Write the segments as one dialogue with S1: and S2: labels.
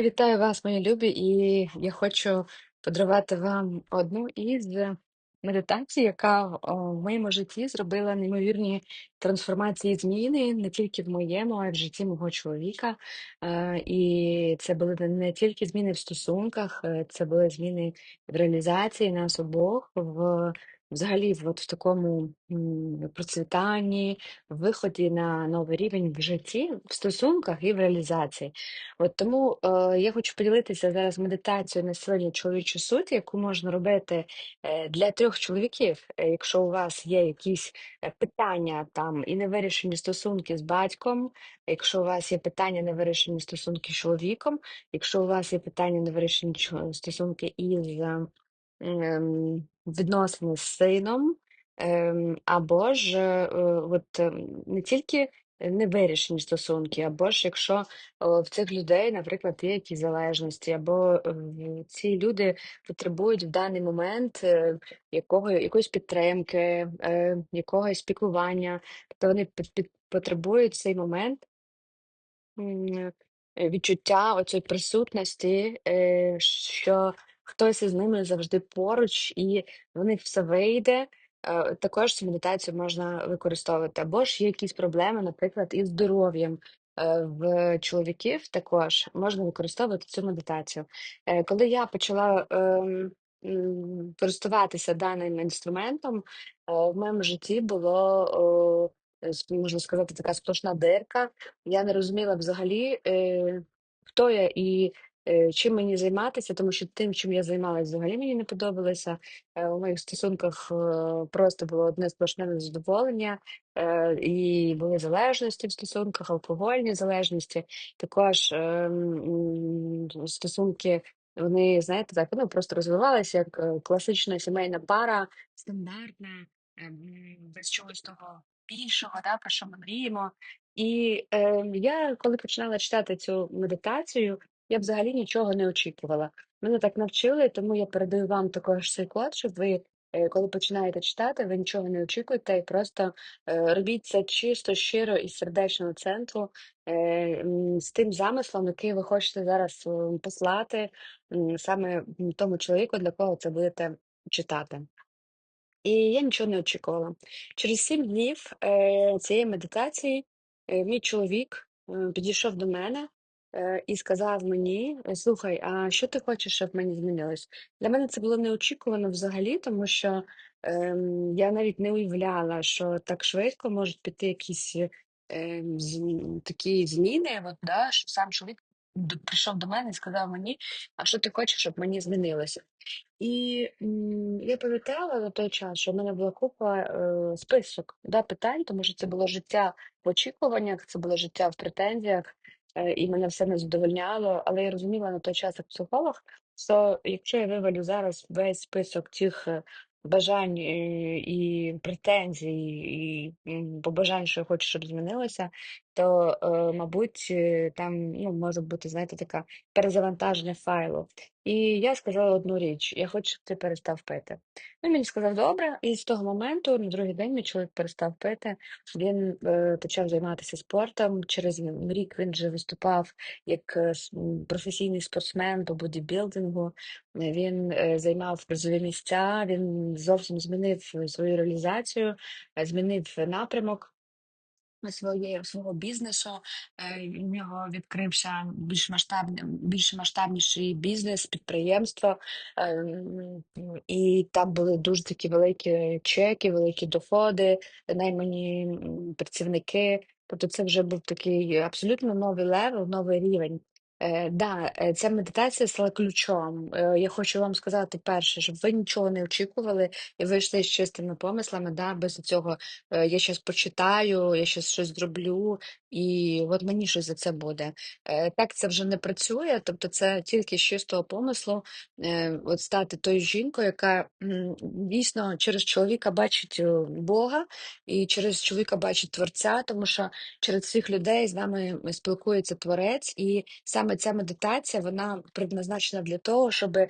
S1: Вітаю вас, мої любі, і я хочу подарувати вам одну із медитацій, яка в моєму житті зробила неймовірні трансформації і зміни не тільки в моєму, а й в житті мого чоловіка. Е, І це були не не тільки зміни в стосунках, е, це були зміни в реалізації нас обох, в взагалі в, от в такому процвітанні, виході на новий рівень в житті, в стосунках і в реалізації. От тому е, я хочу поділитися зараз медитацією на сьогодні чоловічу суть, яку можна робити е, для трьох чоловіків. Е, Якщо у вас є якісь е, питання там і невирішені стосунки з батьком, якщо у вас є питання невирішені стосунки з чоловіком, якщо у вас є питання невирішені чо- стосунки із ем, відносини з сином, ем, або ж е, от, ем, не тільки невирішені стосунки, або ж якщо в цих людей, наприклад, є якісь залежності, або е, ці люди потребують в даний момент е, якого, якоїсь підтримки, е, якогось піклування, тобто вони під, потребують цей момент відчуття оцієї присутності, що хтось із ними завжди поруч, і в них все вийде. Е, Також цю медитацію можна використовувати. Або ж є якісь проблеми, наприклад, із здоров'ям. Е, В чоловіків також можна використовувати цю медитацію. Е, Коли я почала ем, користуватися даним інструментом, в моєму житті було, можна сказати, така сплошна дирка. Я не розуміла взагалі, хто я і е, чим мені займатися, тому що тим, чим я займалася, взагалі мені не подобалося. Е, У моїх стосунках е, просто було одне сплошне незадоволення, і були залежності в стосунках, алкогольні залежності. Також стосунки, вони, знаєте, так, ну, просто розвивалися як класична сімейна пара, стандартна, без чогось того більшого, да, про що ми мріємо. І е, я, коли починала читати цю медитацію, я взагалі нічого не очікувала. Мене так навчили, тому я передаю вам також цей код, щоб ви, е, коли починаєте читати, ви нічого не очікуєте і просто е, робіть це чисто, щиро і з сердечного центру, е, з тим замислом, який ви хочете зараз послати саме тому чоловіку, для кого це будете читати. І я нічого не очікувала. Через 7 днів, цієї медитації, мій чоловік, підійшов до мене, е, і сказав мені: е, "Слухай, а що ти хочеш, щоб мені змінилось?" Для мене це було неочікувано взагалі, тому що, ем, я навіть не уявляла, що так швидко можуть піти якісь, ем, зм такі зміни, от, да, що сам чоловік прийшов до мене і сказав мені: "А що ти хочеш, щоб мені змінилося?" І м, я пам'ятала на той час, що в мене була купа е, список да, питань, тому що це було життя в очікуваннях, це було життя в претензіях, е, і мене все не задовольняло. Але я розуміла на той час як психолог, що якщо я вивалю зараз весь список тих е, бажань е, і претензій, і побажань, що я хочу, щоб змінилося, то, е, мабуть, е, там ну, може бути, знаєте, така перезавантаження файлу. І я сказала одну річ: я хочу, щоб ти перестав пити. Він мені сказав, добре, і з того моменту, на другий день, мій чоловік перестав пити. Він почав займатися спортом. Через рік він вже виступав як м, професійний спортсмен по бодібілдингу. Він займав призові місця, він зовсім змінив свою реалізацію, змінив напрямок своє свого бізнесу. В У нього відкрився більш масштабний, більш масштабніший бізнес, підприємство, е, і там були дуже такі великі чеки, великі доходи, наймані працівники. Тобто це вже був такий абсолютно новий левел, новий рівень. Е, да, е, ця медитація стала ключом. Е, я хочу вам сказати перше, щоб ви нічого не очікували і вийшли з чистими помислами, да, без цього е, я щас почитаю, я щас щось зроблю, і от мені щось за це буде. Е, Так це вже не працює, тобто це тільки з чистого помислу е, от стати тою жінкою, яка м, дійсно через чоловіка бачить е, Бога і через чоловіка бачить Творця, тому що через цих людей з нами спілкується Творець, і саме ця медитація вона предназначена для того, щоб е,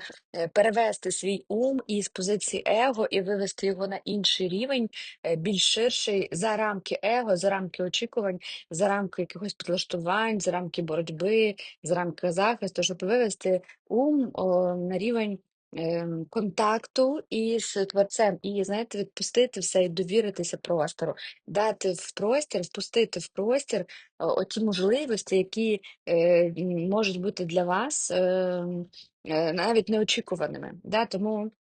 S1: перевести свій ум із позиції его і вивести його на інший рівень, е, більш ширший за рамки его, за рамки очікувань, за рамки якихось підлаштувань, за рамки боротьби, за рамки захисту, щоб вивести ум о, на рівень. Ем, Контакту із творцем, і знаєте, відпустити все і довіритися простору, дати в простір, впустити в простір оті можливості, які е, можуть бути для вас е, е, навіть неочікуваними. Да? Тому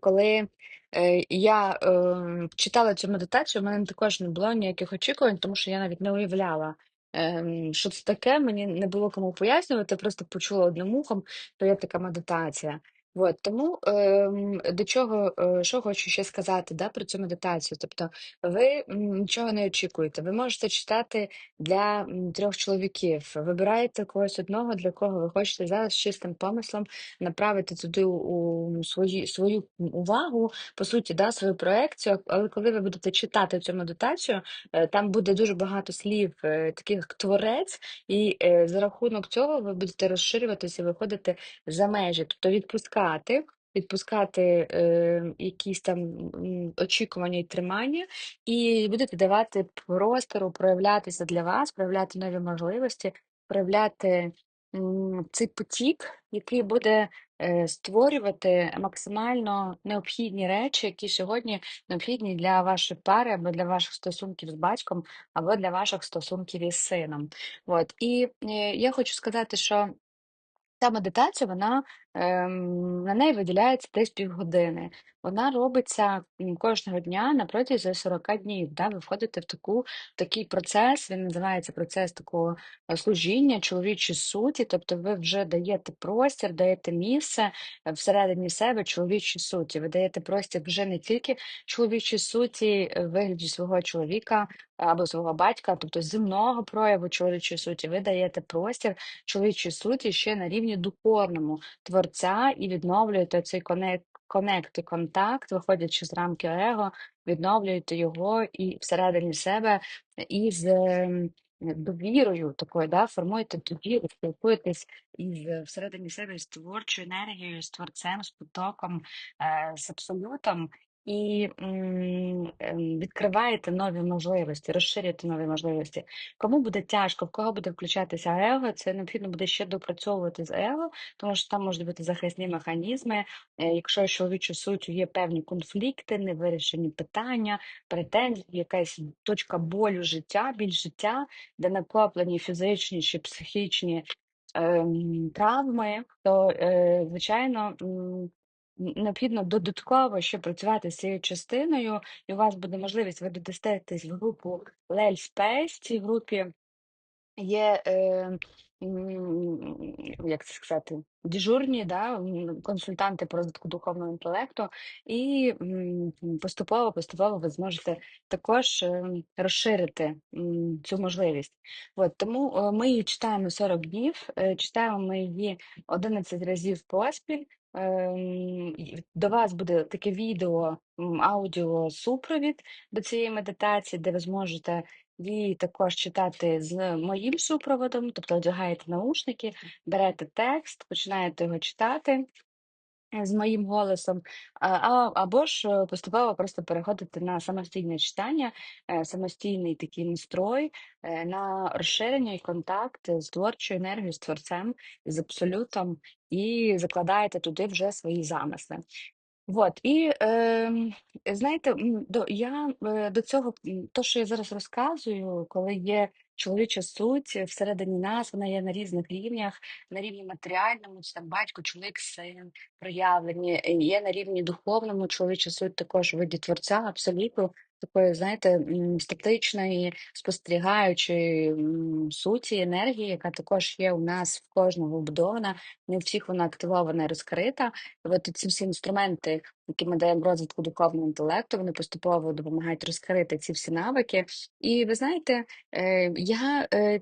S1: Коли е, я е, читала цю медитацію, у мене також не було ніяких очікувань, тому що я навіть не уявляла, ем, що це таке. Мені не було кому пояснювати, просто почула одним ухом, то є така медитація. От, тому ем, до чого, е, що хочу ще сказати да, про цю медитацію. Тобто, ви нічого не очікуєте. Ви можете читати для трьох чоловіків. Вибираєте когось одного, для кого ви хочете зараз чистим помислом направити туди у свої, свою увагу, по суті, да, свою проекцію. Але коли ви будете читати цю медитацію, е, там буде дуже багато слів, е, таких як творець, і е, за рахунок цього ви будете розширюватися і виходити за межі, тобто відпускати. Відпускати е, якісь там очікування і тримання, і будете давати простору проявлятися для вас, проявляти нові можливості, проявляти м, цей потік, який буде е, створювати максимально необхідні речі, які сьогодні необхідні для вашої пари або для ваших стосунків з батьком, або для ваших стосунків із сином. От і е, я хочу сказати, що. Ця медитація, вона ем, на неї виділяється десь півгодини. Вона робиться кожного дня на протязі 40 днів. Да? Ви входите в таку, в такий процес, він називається процес такого е, служіння, чоловічій суті. Тобто ви вже даєте простір, даєте місце е, всередині себе чоловічій суті. Ви даєте простір вже не тільки чоловічій суті е, вигляді свого чоловіка або свого батька, тобто земного прояву чоловічої суті, ви даєте простір чоловічій суті ще на рівні духовному творця і відновлюєте цей конект, і контакт, виходячи з рамки его, відновлюєте його і всередині себе із ем, довірою такою, да, формуєте довіру, спілкуєтесь із всередині себе з творчою енергією, з творцем, з потоком, е, з абсолютом. І відкриваєте нові можливості, розширюєте нові можливості. Кому буде тяжко, в кого буде включатися его, це необхідно буде ще допрацьовувати з его, тому що там можуть бути захисні механізми. Е, Якщо з чоловічою суттю є певні конфлікти, невирішені питання, претензії, якась точка болю життя, біль життя, де накоплені фізичні чи психічні ем, травми, то, е, звичайно, необхідно додатково ще працювати з цією частиною, і у вас буде можливість, ви додастетесь в групу Лель Space. Цій групі є, е, як це сказати, дежурні, да, консультанти по розвитку духовного інтелекту, і поступово, поступово ви зможете також е, розширити цю можливість. От, тому е, ми її читаємо 40 днів, е, читаємо ми її 11 разів поспіль. Ем, До вас буде таке відео, аудіо супровід до цієї медитації, де ви зможете її також читати з моїм супроводом, тобто одягаєте наушники, берете текст, починаєте його читати з моїм голосом, а, або ж е, поступово просто переходити на самостійне читання, е, самостійний такий настрой, е, на розширення і контакт з творчою енергією, з творцем, з абсолютом, і закладаєте туди вже свої замисли. Вот і ем, знаєте, до я е, до цього, то, що я зараз розказую, коли є чоловіча суть всередині нас, вона є на різних рівнях, на рівні матеріальному, це там батько, чоловік, син, проявлені, е, є на рівні духовному, чоловіча суть також в виді творця, абсолютно такої, знаєте, статичної, спостерігаючої суті, енергії, яка також є у нас в кожного вбудована, не у всіх вона активована і розкрита. От ці всі інструменти які ми даємо розвитку духовного інтелекту. Вони поступово допомагають розкрити ці всі навики. І ви знаєте, е, я е,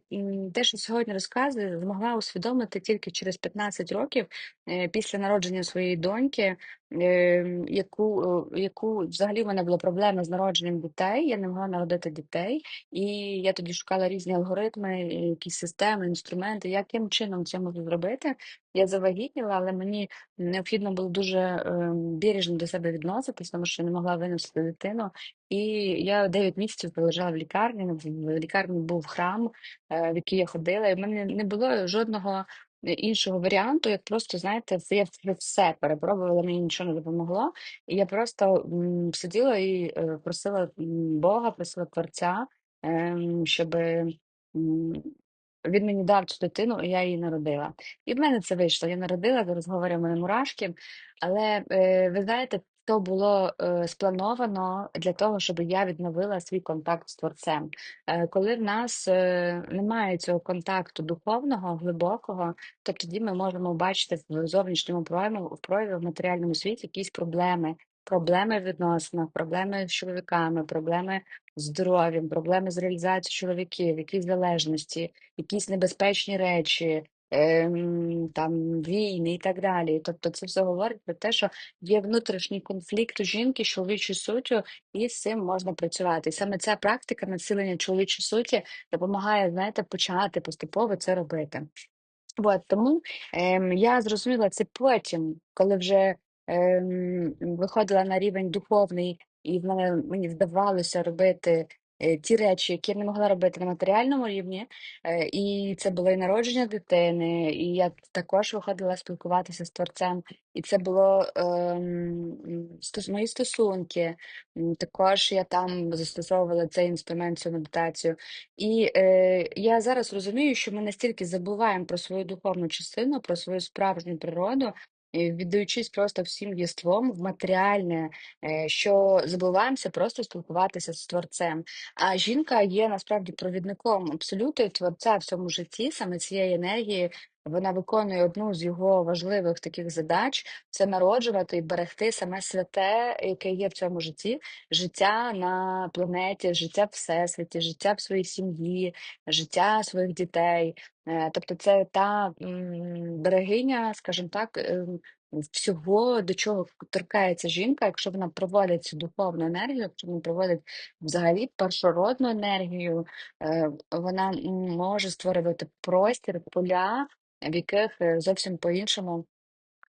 S1: те, що сьогодні розказую, змогла усвідомити тільки через 15 років е, після народження своєї доньки, е, яку, яку взагалі в мене була проблема з народженням дітей. Я не могла народити дітей, і я тоді шукала різні алгоритми, якісь системи, інструменти, яким чином це можу зробити. Я завагітніла, але мені необхідно було дуже е, бережно до себе відноситись, тому що не могла виносити дитину. І я 9 місяців пролежала в лікарні. В лікарні був храм, е, в який я ходила, і в мене не було жодного іншого варіанту, як просто, знаєте, я все перепробувала, мені нічого не допомогло. І я просто м, сиділа і е, просила Бога, просила Творця, ем, щоб він мені дав цю дитину, і я її народила. І в мене це вийшло. Я народила, зараз говорю, в мене мурашки. Але е, ви знаєте, то було е, сплановано для того, щоб я відновила свій контакт з творцем. Е, коли в нас немає цього контакту духовного, глибокого, то тоді ми можемо бачити в зовнішньому прояві, в прояві в матеріальному світі якісь проблеми. Проблеми в відносинах, проблеми з чоловіками, проблеми з здоров'ям, проблеми з реалізацією чоловіків, якісь залежності, якісь небезпечні речі, ем, там війни і так далі. Тобто, це все говорить про те, що є внутрішній конфлікт у жінки з чоловічою суттю, і з цим можна працювати. І саме ця практика націлення чоловічої суті допомагає, знаєте, почати поступово це робити. От, тому ем, я зрозуміла це потім, коли вже ем, виходила на рівень духовний, і в мене мені вдавалося робити е, ті речі, які я не могла робити на матеріальному рівні. Е, і це було і народження дитини, і я також виходила спілкуватися з творцем. І це було ем, стос- мої стосунки. Також я там застосовувала цей інструмент, цю медитацію. І е, я зараз розумію, що ми настільки забуваємо про свою духовну частину, про свою справжню природу, віддаючись просто всім єством в матеріальне, е, що забуваємося просто спілкуватися з творцем. А жінка є насправді провідником абсолюту творця в цьому житті, саме цієї енергії. Вона виконує одну з його важливих таких задач це народжувати і берегти саме святе, яке є в цьому житті, життя на планеті, життя в всесвіті, життя в своїй сім'ї, життя своїх дітей. Е, Тобто, це та берегиня, скажімо так, ем, всього, до чого торкається жінка, якщо вона проводить цю духовну енергію, якщо вона проводить взагалі першородну енергію, е, вона може створювати простір, поля, в яких е, зовсім по-іншому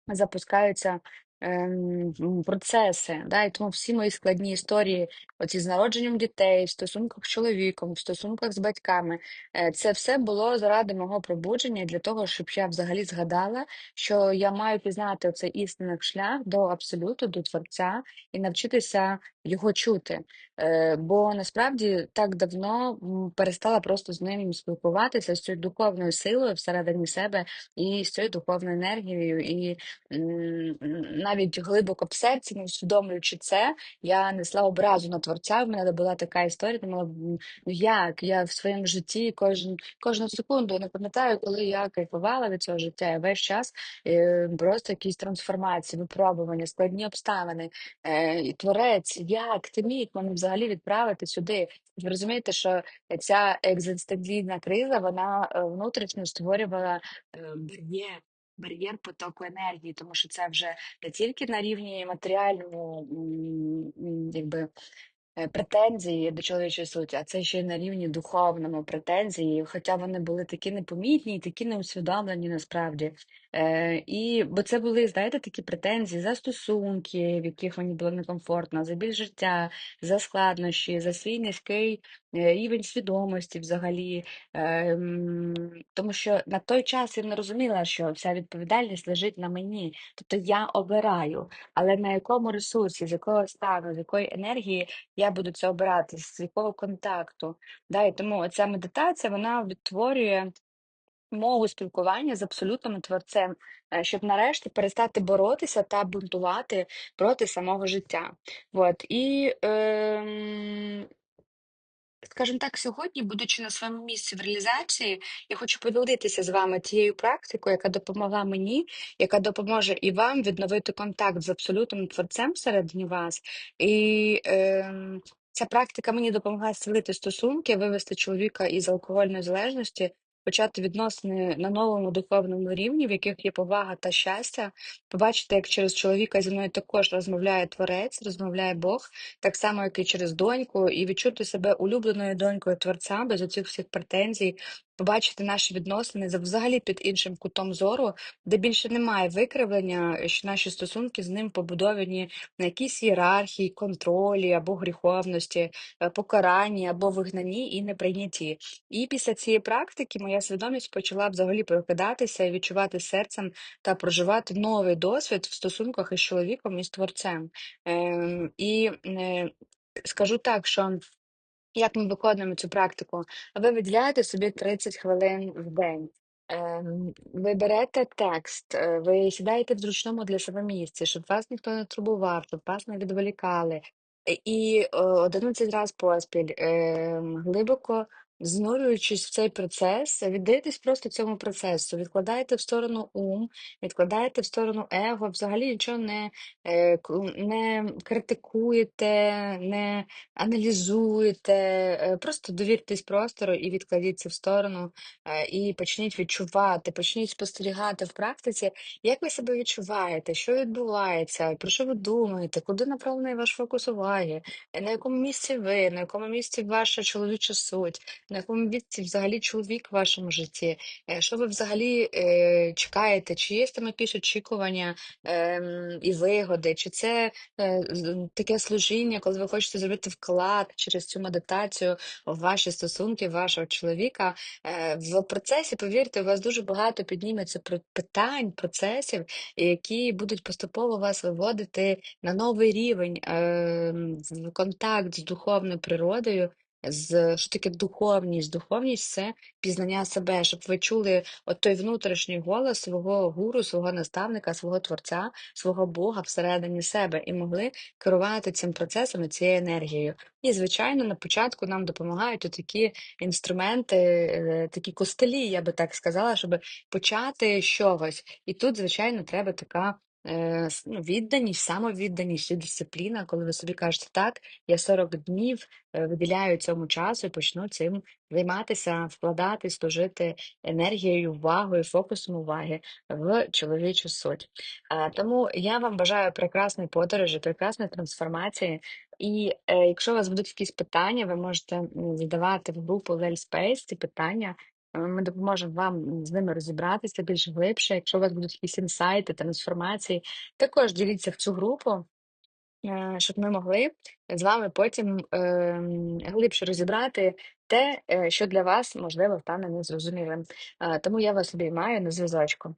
S1: запускаються ем, процеси. Да? І тому всі мої складні історії, оці з народженням дітей, в стосунках з чоловіком, в стосунках з батьками, е, це все було заради мого пробудження для того, щоб я взагалі згадала, що я маю пізнати цей істинний шлях до абсолюту, до творця і навчитися його чути. Е, Бо насправді так давно перестала просто з ним спілкуватися з цією духовною силою всередині себе і з цією духовною енергією. І навіть глибоко в серці, не усвідомлюючи це, я несла образу на творця. В мене була така історія, думала, «М, ну як я в своєму житті кожен кожну секунду не пам'ятаю, коли я кайфувала від цього життя. Я весь час е, просто якісь трансформації, випробування, складні обставини. Е, творець, як ти міг мене взагалі відправити сюди? Ви розумієте, що ця екзистенційна криза вона е, внутрішньо створювала е, бар'єр бар'єр потоку енергії, тому що це вже не тільки на рівні матеріальному, якби е, претензії до чоловічої суті, а це ще й на рівні духовному претензії, хоча вони були такі непомітні і такі неусвідомлені насправді. Е, і, бо це були, знаєте, такі претензії за стосунки, в яких мені було некомфортно, за біль життя, за складнощі, за свій низький е, рівень свідомості взагалі. Е, тому що на той час я не розуміла, що вся відповідальність лежить на мені. Тобто я обираю, але на якому ресурсі, з якого стану, з якої енергії я буду це обирати, з якого контакту. Да? І тому ця медитація вона відтворює мову спілкування з абсолютним творцем, е, щоб нарешті перестати боротися та бунтувати проти самого життя. От. І ем, Скажімо так, сьогодні, будучи на своєму місці в реалізації, я хочу поділитися з вами тією практикою, яка допомогла мені, яка допоможе і вам відновити контакт з абсолютним творцем всередині вас. І ем, ця практика мені допомагає зцілити стосунки, вивести чоловіка із алкогольної залежності, почати відносини на новому духовному рівні, в яких є повага та щастя, побачити, як через чоловіка зі мною також розмовляє творець, розмовляє Бог так само, як і через доньку, і відчути себе улюбленою донькою творця без оцих всіх претензій, побачити наші відносини за- взагалі під іншим кутом зору, де більше немає викривлення, що наші стосунки з ним побудовані на якійсь ієрархії, контролі або гріховності, е, покаранні або вигнанні і неприйнятті. І після цієї практики моя свідомість почала взагалі прокидатися і відчувати серцем та проживати новий досвід в стосунках із чоловіком і з творцем. Ем, і е, скажу так, що як ми виконуємо цю практику? Ви виділяєте собі 30 хвилин в день. Ем, ви берете текст, е, ви сідаєте в зручному для себе місці, щоб вас ніхто не турбував, щоб вас не відволікали. І е, 11 разів поспіль, ем, глибоко занурюючись в цей процес, віддаєтесь просто цьому процесу, відкладаєте в сторону ум, відкладаєте в сторону его, взагалі нічого не, е, не критикуєте, не аналізуєте, е, просто довіртесь простору і відкладіть це в сторону, е, і почніть відчувати, почніть спостерігати в практиці, як ви себе відчуваєте, що відбувається, про що ви думаєте, куди направлений ваш фокус уваги, на якому місці ви, на якому місці ваша чоловіча суть, на якому місці взагалі чоловік в вашому житті, е, що ви взагалі е, чекаєте, чи є там якісь очікування ем, і вигоди, чи це е, таке служіння, коли ви хочете зробити вклад через цю медитацію в ваші стосунки, вашого чоловіка. Е, В процесі, повірте, у вас дуже багато підніметься про- питань, процесів, які будуть поступово вас виводити на новий рівень е, в контакт з духовною природою. З що таке духовність? Духовність це пізнання себе, щоб ви чули от той внутрішній голос свого гуру, свого наставника, свого творця, свого Бога всередині себе і могли керувати цим процесом і цією енергією. І, звичайно, на початку нам допомагають такі інструменти, е, такі костелі, я би так сказала, щоб почати чогось. І тут, звичайно, треба така. Е, Ну, відданість, самовідданість і дисципліна, коли ви собі кажете, так, я 40 днів е, виділяю цьому часу і почну цим займатися, вкладати, служити енергією, увагою, фокусом уваги в чоловічу суть. Е, Тому я вам бажаю прекрасної подорожі, прекрасної трансформації. І е, якщо у вас будуть якісь питання, ви можете м, задавати в групу Lel Space ці питання. Е, Ми допоможемо вам з ними розібратися більш глибше. Якщо у вас будуть якісь інсайти, трансформації, також діліться в цю групу е, щоб ми могли з вами потім ем, глибше розібрати те, е, що для вас можливо стане незрозумілим. Тому я вас обіймаю на зв'язочку.